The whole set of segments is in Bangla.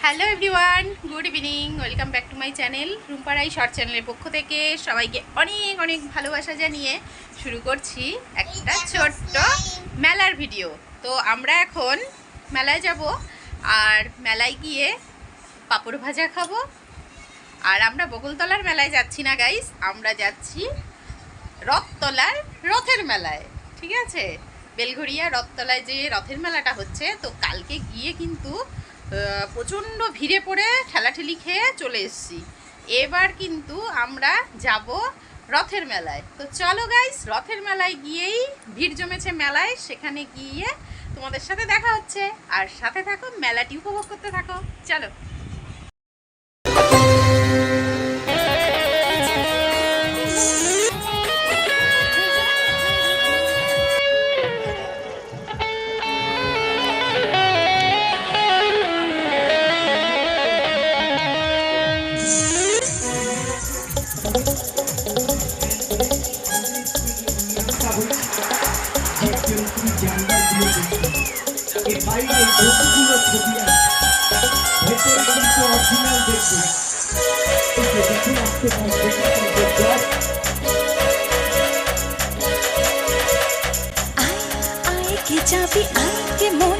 Hello everyone good evening welcome back to my channel Rumparai short চ্যানেলের পক্ষ থেকে সবাইকে অনেক অনেক ভালোবাসা জানিয়ে শুরু করছি একটা ছোট্ট মেলার ভিডিও তো আমরা এখন মেলায় যাব আর মেলায় গিয়ে পাঁপড় ভাজা খাব। আর আমরা বকুলতলার মেলায় যাচ্ছি না গাইস আমরা যাচ্ছি রথতলার রথের মেলায় ঠিক আছে? বেলঘড়িয়া রথতলায় যে রথের মেলাটা হচ্ছে তো কালকে গিয়ে কিন্তু প্রচণ্ড ভিড়ে পড়ে ঠেলাঠেলি খেয়ে চলে এসছি। এবার কিন্তু আমরা যাব রথের মেলায়। তো চলো গাইস রথের মেলায় গিয়েই ভিড় জমেছে মেলায়, সেখানে গিয়ে তোমাদের সাথে দেখা হচ্ছে। আর সাথে থাকো, মেলাটি উপভোগ করতে থাকো। চলো। অরিজিনাল এই দেখুন আসতে আয় কি যাবি? আয় কে মন?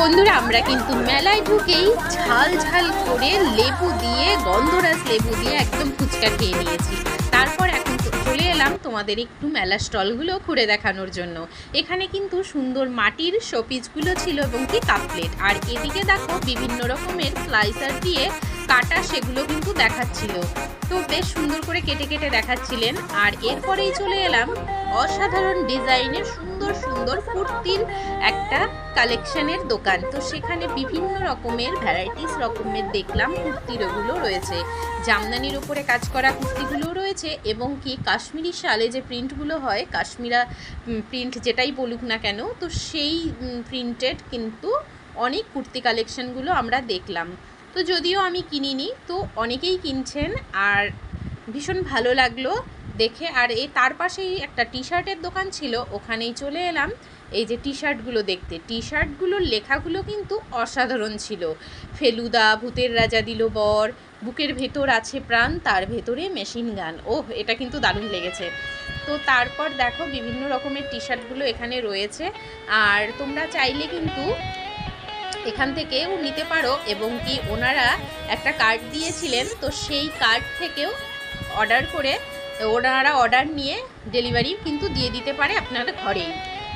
বন্ধুরা, আমরা কিন্তু মেলায় ঢুকেই ঝাল ঝাল করে লেবু দিয়ে, গন্ধরাজ লেবু দিয়ে একদম ফুচকা খেয়ে নিয়েছি। তারপর এখন চলে এলাম তোমাদের একটু মেলা স্টলগুলো ঘুরে দেখানোর জন্য। এখানে কিন্তু সুন্দর মাটির শোপিসগুলো ছিল এবং কি কাপ প্লেট। আর এদিকে দেখো বিভিন্ন রকমের স্লাইসার দিয়ে কাটা সেগুলো কিন্তু দেখাচ্ছিল। তো বেশ সুন্দর করে কেটে কেটে দেখাচ্ছিলেন। আর এরপরেই চলে এলাম অসাধারণ ডিজাইনের সুন্দর সুন্দর কুর্তির একটা কালেকশনের দোকান। তো সেখানে বিভিন্ন রকমের ভ্যারাইটিস রকমের দেখলাম কুর্তির ওগুলো রয়েছে। জামদানির উপরে কাজ করা কুর্তিগুলো রয়েছে এবং কি কাশ্মীরি শালে যে প্রিন্টগুলো হয়, কাশ্মীরা প্রিন্ট যেটাই বলুক না কেন, তো সেই প্রিন্টেড কিন্তু অনেক কুর্তি কালেকশনগুলো আমরা দেখলাম। তো যদিও আমি কিনিনি, তো অনেকেই কিনছেন আর ভীষণ ভালো লাগল দেখে। আর এই তার পাশেই একটা টি শার্টের দোকান ছিল, ওখানেই চলে এলাম। এই যে টি শার্টগুলো দেখতে টি শার্টগুলোর লেখাগুলো কিন্তু অসাধারণ ছিল। ফেলুদা, ভূতের রাজা দিল বর, বুকের ভেতর আছে প্রাণ, তার ভেতরে মেশিন গান। ওহ, এটা কিন্তু দারুণ লেগেছে। তো তারপর দেখো বিভিন্ন রকমের টি শার্টগুলো এখানে রয়েছে। আর তোমরা চাইলে কিন্তু এখান থেকেও নিতে পারো এবং কি ওনারা একটা কার্ড দিয়েছিলেন, তো সেই কার্ড থেকেও অর্ডার করে ওনারা অর্ডার নিয়ে ডেলিভারি কিন্তু দিয়ে দিতে পারে আপনার ঘরেই।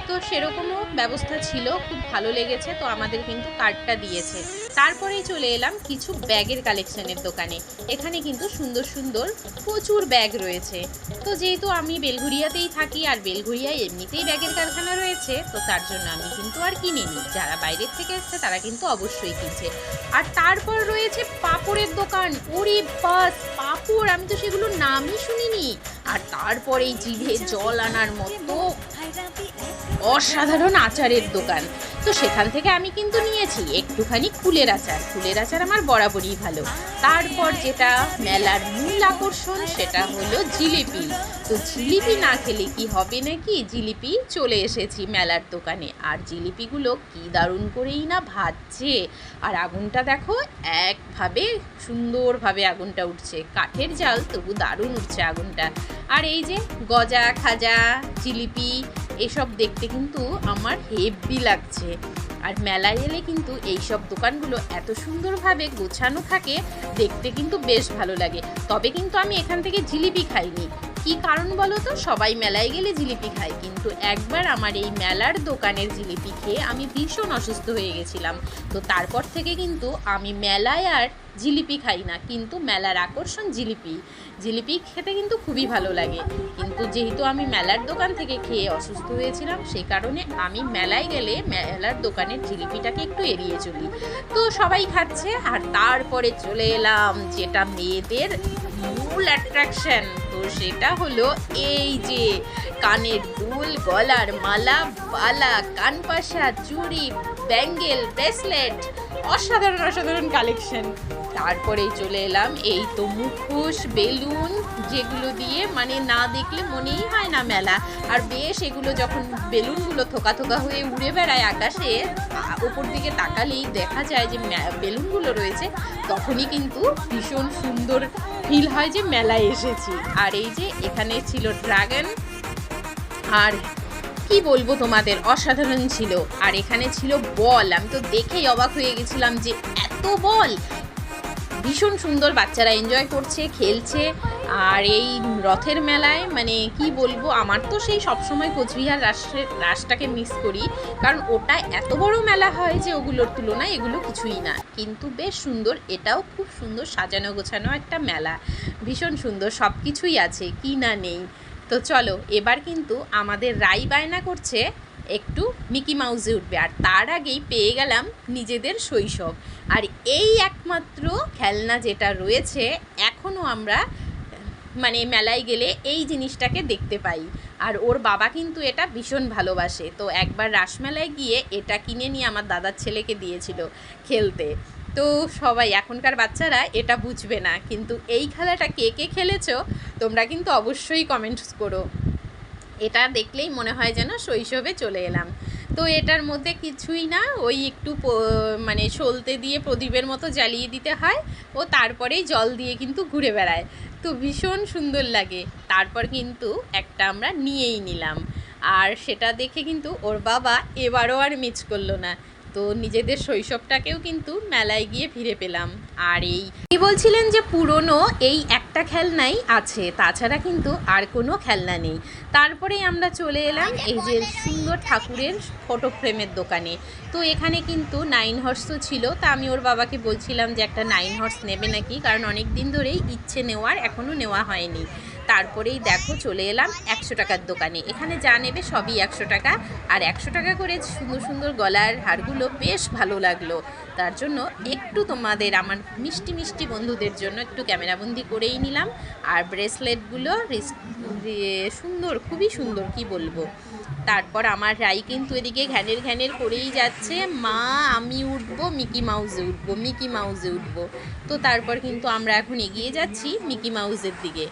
তো সেরকমও ব্যবস্থা ছিল, খুব ভালো লেগেছে, তো আমাদের কিন্তু কার্ডটা দিয়েছে। তারপরেই চলে এলাম কিছু ব্যাগের কালেকশনের দোকানে। এখানে কিন্তু সুন্দর সুন্দর প্রচুর ব্যাগ রয়েছে। তো যেহেতু আমি বেলঘুরিয়াতেই থাকি আর বেলঘুরিয়ায় এমনিতেই ব্যাগের কারখানা রয়েছে, তো তার জন্য আমি কিন্তু আর কিনিনি। যারা বাইরের থেকে এসছে তারা কিন্তু অবশ্যই কিনছে। আর তারপর রয়েছে পাপড়ের দোকান। ওরে বাস, পাপড়! আমি তো সেগুলোর নামই শুনিনি। আর তারপরেই জিভে জল আনার মতো অসাধারণ আচারের দোকান। তো সেখান থেকে আমি কিন্তু নিয়েছি একটুখানি ফুলের আচার। ফুলের আচার আমার বরাবরই ভালো। তারপর যেটা মেলার মূল আকর্ষণ সেটা হলো জিলিপি। তো জিলিপি না খেলে কি হবে নাকি? জিলিপি চলে এসেছি মেলার দোকানে। আর জিলিপিগুলো কি দারুণ করেই না ভাজছে। আর আগুনটা দেখো, একভাবে সুন্দরভাবে আগুনটা উঠছে। কাঠের জাল তবু দারুণ উঠছে আগুনটা। আর এই যে গজা, খাজা, জিলিপি এসব দেখতে কিন্তু আমার হেভি লাগছে। আর মেলায় এলে কিন্তু এই সব দোকানগুলো এত সুন্দরভাবে গোছানো থাকে, দেখতে কিন্তু বেশ ভালো লাগে। তবে কিন্তু আমি এখান থেকে জিলিপি খাইনি। কি কারণ বলো তো? সবাই মেলায় গেলে জিলিপি খায়। কিন্তু একবার আমার এই মেলার দোকানের জিলিপি খেয়ে আমি ভীষণ অসুস্থ হয়ে গেছিলাম। তো তারপর থেকে কিন্তু আমি মেলায় আর জিলিপি খাই না, কিন্তু মেলার আকর্ষণ জিলিপি। জিলিপি খেতে কিন্তু খুবই ভালো লাগে। কিন্তু যেহেতু আমি মেলার দোকান থেকে খেয়ে অসুস্থ হয়েছিলাম, সেই কারণে আমি মেলায় গেলে মেলার দোকানের জিলিপিটাকে একটু এড়িয়ে চলি। তো সবাই খাচ্ছে, আর তারপরে চলে এলাম যেটা মেয়েদের মূল অ্যাট্রাকশন সেটা হলো এই যে কানের দুল গলার মালা বালা কানপাশা চুড়ি ব্যাঙ্গেল, ব্রেসলেট, অসাধারণ অসাধারণ কালেকশন তারপরেই চলে এলাম এই তো মুখোশ, বেলুন, যেগুলো দিয়ে মানে না দেখলে মনেই হয় না মেলা। আর বেশ এগুলো যখন বেলুনগুলো থোকা থোকা হয়ে উড়ে বেড়ায় আকাশে উপর দিকে তাকালেই দেখা যায় যে বেলুনগুলো রয়েছে, তখনই কিন্তু ভীষণ সুন্দর ফিল হয় যে মেলায় এসেছি। আর এই যে এখানে ছিল ড্রাগন আর কি বলব তোমাদের? অসাধারণ ছিল। আর এখানে ছিল বল। আমি তো দেখেই অবাক হয়ে গেছিলাম যে এত বল! ভীষণ সুন্দর বাচ্চারা এনজয় করছে, খেলছে। আর এই রথের মেলায় মানে কি বলব, আমার তো সেই সবসময় কোচবিহার রাষ্ট্রের রাসটাকে মিস করি। কারণ ওটা এত বড় মেলা হয় যে ওগুলোর তুলনায় এগুলো কিছুই না। কিন্তু বেশ সুন্দর, এটাও খুব সুন্দর সাজানো গোছানো একটা মেলা। ভীষণ সুন্দর সব কিছুই আছে, কি না নেই। তো চলো, এবার কিন্তু আমাদের রাই বায়না করছে একটু মিকি মাউসে উঠবে। আর তার আগেই পেয়ে গেলাম নিজেদের শৈশব। আর এই একমাত্র খেলনা যেটা রয়েছে এখনও আমরা মানে মেলায় গেলে এই জিনিসটাকে দেখতে পাই। আর ওর বাবা কিন্তু এটা ভীষণ ভালোবাসে। তো একবার রাসমেলায় গিয়ে এটা কিনে নিয়ে আমার দাদার ছেলেকে দিয়েছিল খেলতে। তো সবাই, এখনকার বাচ্চারা এটা বুঝবে না। কিন্তু এই খেলাটা কে কে খেলেছ, তোমরা কিন্তু অবশ্যই কমেন্টস করো। এটা দেখলেই মনে হয় যেন শৈশবে চলে এলাম। তো এটার মধ্যে কিছুই না, ওই একটু মানে সলতে দিয়ে প্রদীপের মতো জ্বালিয়ে দিতে হয় ও তারপরেই জল দিয়ে কিন্তু ঘুরে বেড়ায়। তো ভীষণ সুন্দর লাগে। তারপর কিন্তু একটা আমরা নিয়েই নিলাম। আর সেটা দেখে কিন্তু ওর বাবা এবারও আর মিস করল না। তো নিজেদের শৈশবটাকেও কিন্তু মেলায় গিয়ে ফিরে পেলাম। আর এই কি বলছিলেন যে পুরনো এই একটা খেলনাই আছে, তাছাড়া কিন্তু আর কোনো খেলনা নেই। তারপরেই আমরা চলে এলাম এই যে সুন্দর ঠাকুরের ফটো ফ্রেমের দোকানে। তো এখানে কিন্তু নাইন হর্স তো ছিল, তা আমি ওর বাবাকে বলছিলাম যে একটা নাইন হর্স নেবে নাকি, কারণ অনেক দিন ধরেই ইচ্ছে নেওয়ার এখনও নেওয়া হয়নি। তারপরেই দেখো চলে এলাম একশো টাকার দোকানে। এখানে যা নেবে সবই একশো টাকা। আর একশো টাকা করে সুন্দর সুন্দর গলার হারগুলো বেশ ভালো লাগল। তার জন্য একটু তোমাদের আমার মিষ্টি মিষ্টি বন্ধুদের জন্য একটু ক্যামেরাবন্দি করেই নিলাম। আর ব্রেসলেটগুলো রিস- সুন্দর, খুবই সুন্দর, কি বলব। তারপর আমার রাই কিন্তু এদিকে ঘ্যানের ঘ্যানের করেই যাচ্ছে। মা, আমি উঠবো, মিকি মাউসে উঠবো, মিকি মাউসে উঠবো। তো তারপর কিন্তু আমরা এখন এগিয়ে যাচ্ছি মিকি মাউসের দিকে।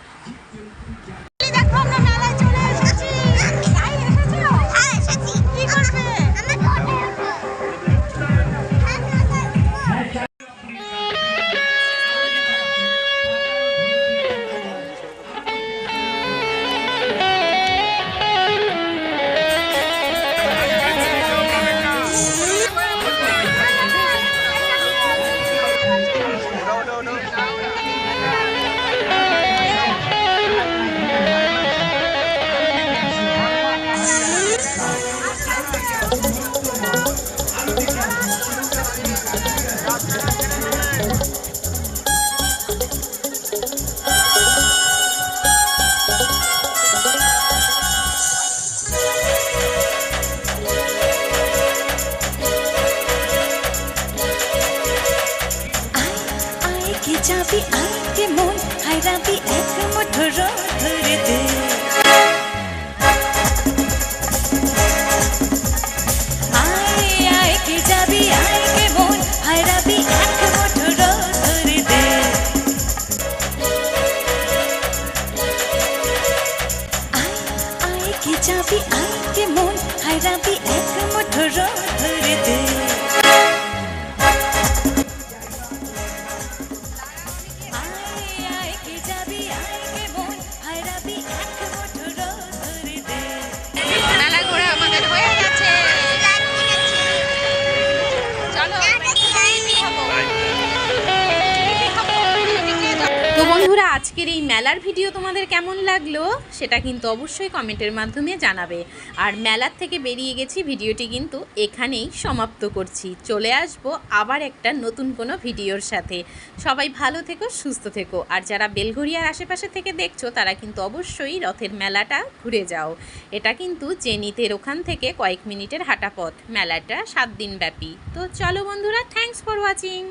বন্ধুরা, আজকের এই মেলার ভিডিও তোমাদের কেমন লাগল সেটা কিন্তু অবশ্যই কমেন্টের মাধ্যমে জানাবে। আর মেলার থেকে বেরিয়ে গেছি, ভিডিওটি কিন্তু এখানেই সমাপ্ত করছি। চলে আসব আবার একটা নতুন কোনো ভিডিওর সাথে। সবাই ভালো থেকো, সুস্থ থেকো। আর যারা বেলঘরিয়ার আশেপাশে থেকে দেখছ, তারা কিন্তু অবশ্যই রথের মেলাটা ঘুরে যাও। এটা কিন্তু জেনিতের ওখান থেকে কয়েক মিনিটের হাঁটা পথ মেলাটা সাত দিন ব্যাপী। তো চলো বন্ধুরা থ্যাংকস ফর ওয়াচিং